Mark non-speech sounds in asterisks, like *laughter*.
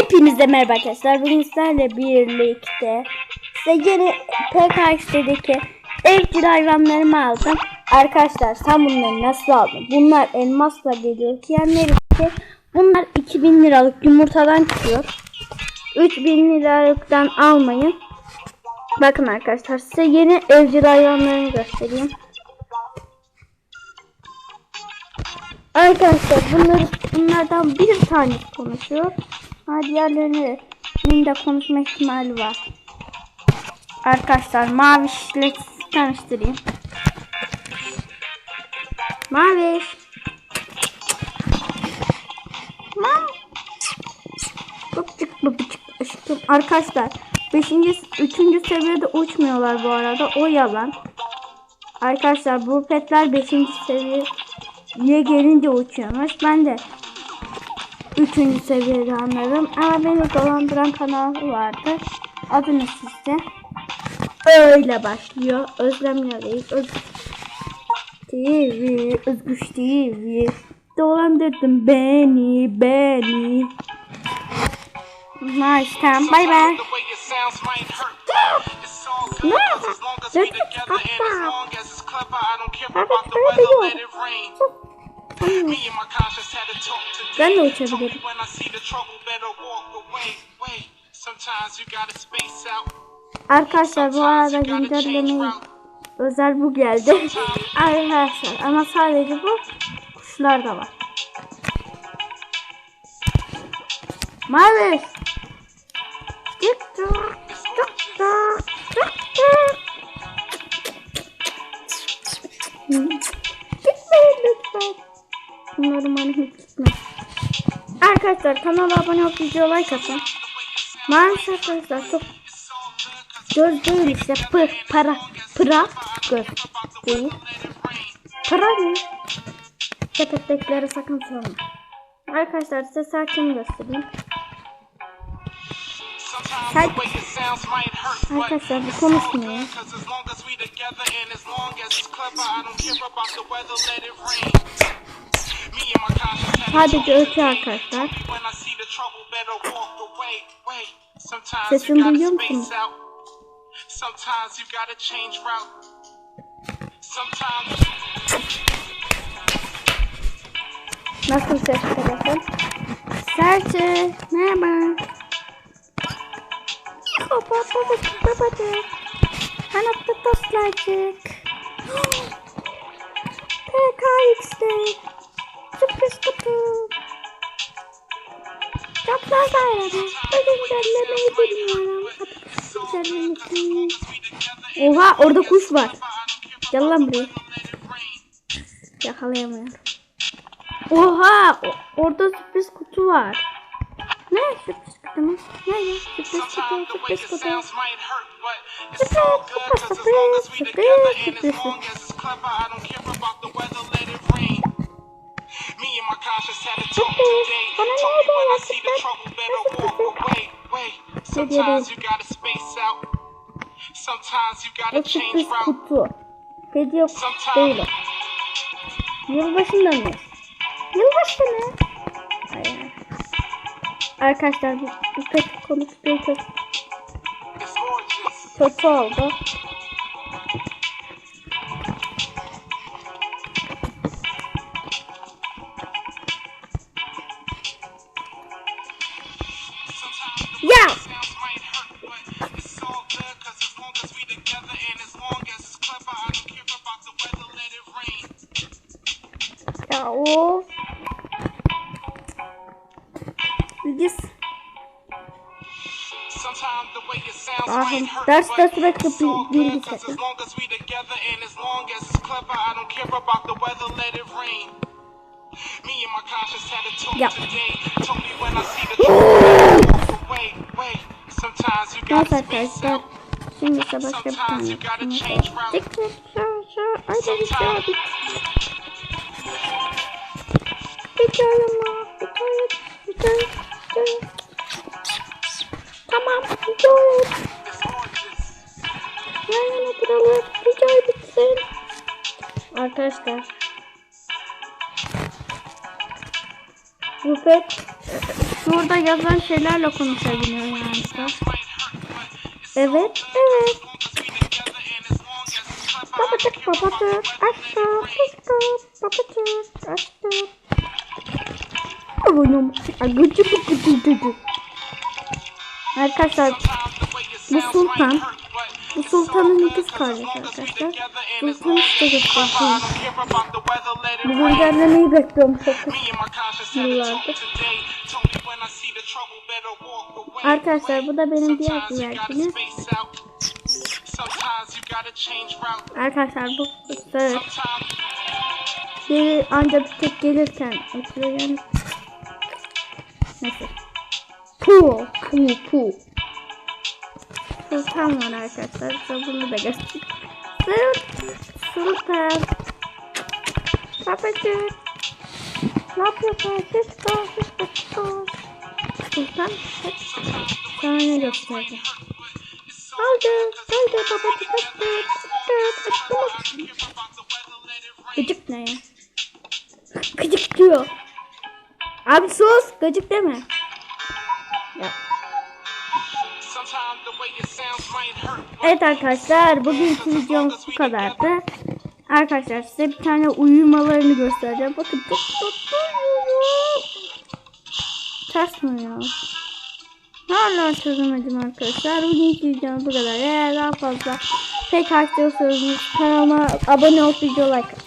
Hepinize merhaba arkadaşlar. Bugün sizlerle birlikte size yeni PKX'deki evcil hayvanlarımı aldım. Arkadaşlar sen bunları nasıl aldın? Bunlar elmasla geliyor ki yani ki bunlar 2000 liralık yumurtadan çıkıyor. 3000 liralıktan almayın. Bakın arkadaşlar size yeni evcil hayvanlarımı göstereyim. Arkadaşlar bunları bunlardan bir tanesi konuşuyor. Ha diğerlerinin de konuşma ihtimali var. Arkadaşlar Maviş ile sizi tanıştırayım. Maviş. Mam. Bıpçık bıpçık aşkım. Arkadaşlar 5. 3. seviyede uçmuyorlar bu arada. O yalan. Arkadaşlar bu petler 5. seviye Ye gelince uçuyormuş. Ben de 3. seviyede anladım. Ama beni dolandıran kanal vardı. Adı ne sizde? Öyle başlıyor. Özlem Yaleyiz. Öz TV. Özgüç TV. Dolandırdın beni. Beni. Nice tamam. Bay bay. Ne? Dört Ben de uçabilirim. Arkadaşlar bu arada güncellemeyi özel bu geldi. *laughs* Arkadaşlar ama sadece bu kuşlar da var. Mavi. Tık tık tık tık tık tık. Gitmeyin lütfen. Umarım hiç. Arkadaşlar kanala abone olup video like atın. Maalesef arkadaşlar çok göz değil işte pı, para para göz değil. Para ne? Sepettekileri sakın sorma. Arkadaşlar size saçımı göstereyim. Saç. Arkadaşlar bu konuşmuyor. Sadece ötüyor arkadaşlar. Sesimi duyuyor musunuz? Sometimes you gotta change route. Sometimes Nasıl ses telefon? Serçe. Merhaba. Hoppa babacık babacık. Kanatlı tostlarcık. Güncellemeyi bilmiyorum. Güncellemesini. Oha orada kuş var. Gel lan buraya. Yakalayamıyorum. Oha! orada sürpriz kutu var. Ne sürpriz kutu mu? Ne ya? Sürpriz kutu, sürpriz kutu. about the weather, let it rain. Me and my conscience had a talk today. Sometimes you gotta space out. Sometimes you gotta change route. Hediye değil o. Yılbaşında mı? Yılbaşı mı? Hayır. Arkadaşlar It's gorgeous. kötü oldu. Might hurt, derste but sürekli it's all bil- good. bilgi Cause sesi. as long as we together and as long as it's clever, I don't care about the weather, let it rain. Me and my conscience had a talk Ya. today. Told me when I see the *gasps* truth. Wait, sometimes you gotta space arkadaşlar. out. Şimdi ise başka bir tane. Sometimes you gotta change çalışacağım. route. Tık şa. Ay da bir. Bitiyorum mu? Bitiyorum. Bitiyorum. Bitiyorum. Tamam. It's gorgeous. Yan yana duralım. Videoyu bitsin. Arkadaşlar. Bu pet Şurada yazan şeylerle konuşabiliyor yani. Evet, evet. Babacık babacık açtım açtım babacık dıdı. Arkadaşlar bu sultan bu sultanın ikiz kardeşi arkadaşlar. Sultan işte göstereyim. Bu güncellemeyi bekliyorum çok yıllardır. Arkadaşlar bu da benim diğer güvercinim. Arkadaşlar bu fıstık biri ancak bir tek gelirken açılıyor Neyse. Pu, pu, pu. Sultan var arkadaşlar. Size bunu da göstereyim. Sul- Sultan. Papacık. Ne yapıyorsun? Sultan, sultan. Sultan. Sana ne göstereceğim? Aldı. Aldı babacık açtı. Açtı. Açtı. Gıcık ne ya? Gıcık diyor. Abi sus. Gıcık deme. Ya. Evet arkadaşlar bugünkü videomuz bu kadardı. Arkadaşlar size bir tane uyumalarını göstereceğim. Bakın çok tatlı. Ters mi ya? Hala çözemedim arkadaşlar. Bugünkü videomuz bu kadar. Eğer daha fazla pek istiyorsanız kanalıma abone olup video like atın.